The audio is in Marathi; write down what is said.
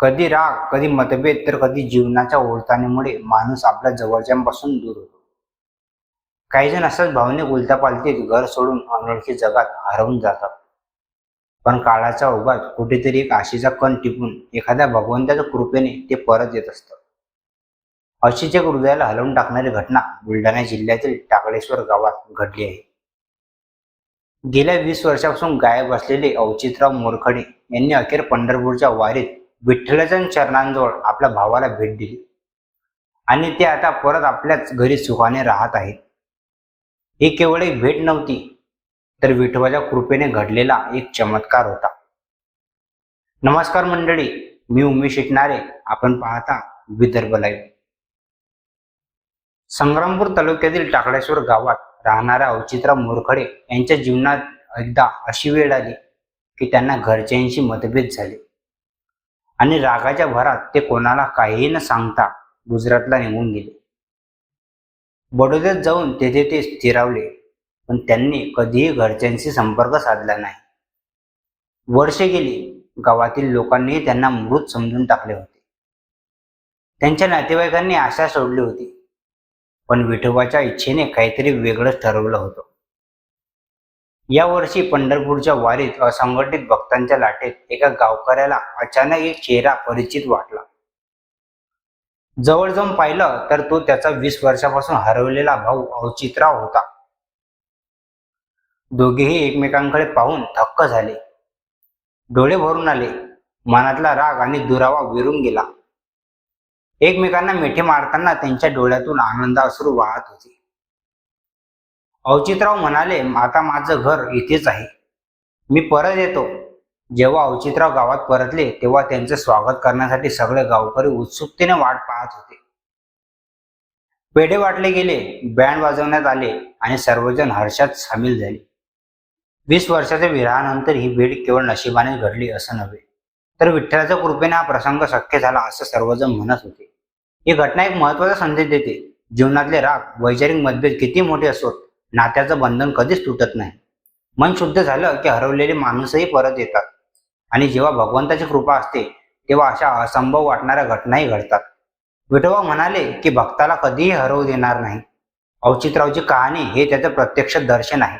कधी राग कधी मतभेद तर कधी जीवनाच्या ओढताणीमुळे माणूस आपल्या जवळच्यांपासून दूर होतो. काही जण असंच भावनिक उलटापालटीत घर सोडून अनोळखी जगात हरवून जातात. पण काळाच्या ओघात कुठेतरी एक आशेचा कण टिपून एखाद्या भगवंताच्या कृपेने ते परत येत असतं. अशीच एक हृदयाला हलवून टाकणारी घटना बुलढाणा जिल्ह्यातील टाकळेश्वर गावात घडली आहे. गेल्या वीस वर्षापासून गायब असलेले औचितराव मोरखडे यांनी अखेर पंढरपूरच्या वारीत विठ्ठलाच्या चरणांजवळ आपल्या भावाला भेट दिली. आणि ते आता परत आपल्याच घरी सुखाने राहत आहेत. ही केवळ एक भेट नव्हती तर विठोबाच्या कृपेने घडलेला एक चमत्कार होता. नमस्कार मंडळी मी उमेश शिकणारे आपण पाहता विदर्भ लाईव्ह संग्रामपूर तालुक्यातील टाकळेश्वर गावात राहणाऱ्या औचित्रा मोरखडे यांच्या जीवनात एकदा अशी वेळ आली की त्यांना घरच्यांशी मतभेद झाले. आणि रागाच्या भरात ते कोणाला काहीही न सांगता गुजरातला निघून गेले. बडोद्यात जाऊन तेथे ते स्थिरावले पण त्यांनी कधीही घरच्यांशी संपर्क साधला नाही. वर्षे गेली गावातील लोकांनीही त्यांना मृत समजून टाकले होते. त्यांच्या नातेवाईकांनी आशा सोडली होती पण विठोबाच्या इच्छेने काहीतरी वेगळंच ठरवलं होतं. या वर्षी पंढरपूरच्या वारीत असंघटित भक्तांच्या लाटेत एका गावकऱ्याला अचानक एक चेहरा परिचित वाटला. जवळ जाऊन पाहिलं तर तो त्याचा वीस वर्षापासून हरवलेला भाऊ औचितराव होता. दोघेही एकमेकांकडे पाहून थक्क झाले. डोळे भरून आले. मनातला राग आणि दुरावा विरून गेला. एकमेकांना मिठी मारताना त्यांच्या डोळ्यातून आनंद अश्रू वाहत होते. अवचितराव म्हणाले आता माझं घर इथेच आहे. मी परत येतो. जेव्हा अवचितराव गावात परतले तेव्हा त्यांचे स्वागत करण्यासाठी सगळे गावकरी उत्सुकतेने वाट पाहत होते. पेढे वाटले गेले बँड वाजवण्यात आले आणि सर्वजण हर्षात सामील झाले. वीस वर्षाच्या विराहानंतर ही भेट केवळ नशिबाने घडली असं नव्हे तर विठ्ठलाच्या कृपेने हा प्रसंग शक्य झाला असं सर्वजण म्हणत होते. ही घटना एक महत्त्वाचा संदेश देते. जीवनातले राग वैचारिक मतभेद किती मोठे असोत नात्याचं बंधन कधीच तुटत नाही. मन शुद्ध झालं की हरवलेले माणूसही परत येतात. आणि जेव्हा भगवंताची कृपा असते तेव्हा अशा असंभव वाटणाऱ्या घटनाही घडतात. विठोबा म्हणाले की भक्ताला कधीही हरवू देणार नाही. औचितरावची कहाणी हे त्याचं प्रत्यक्ष दर्शन आहे.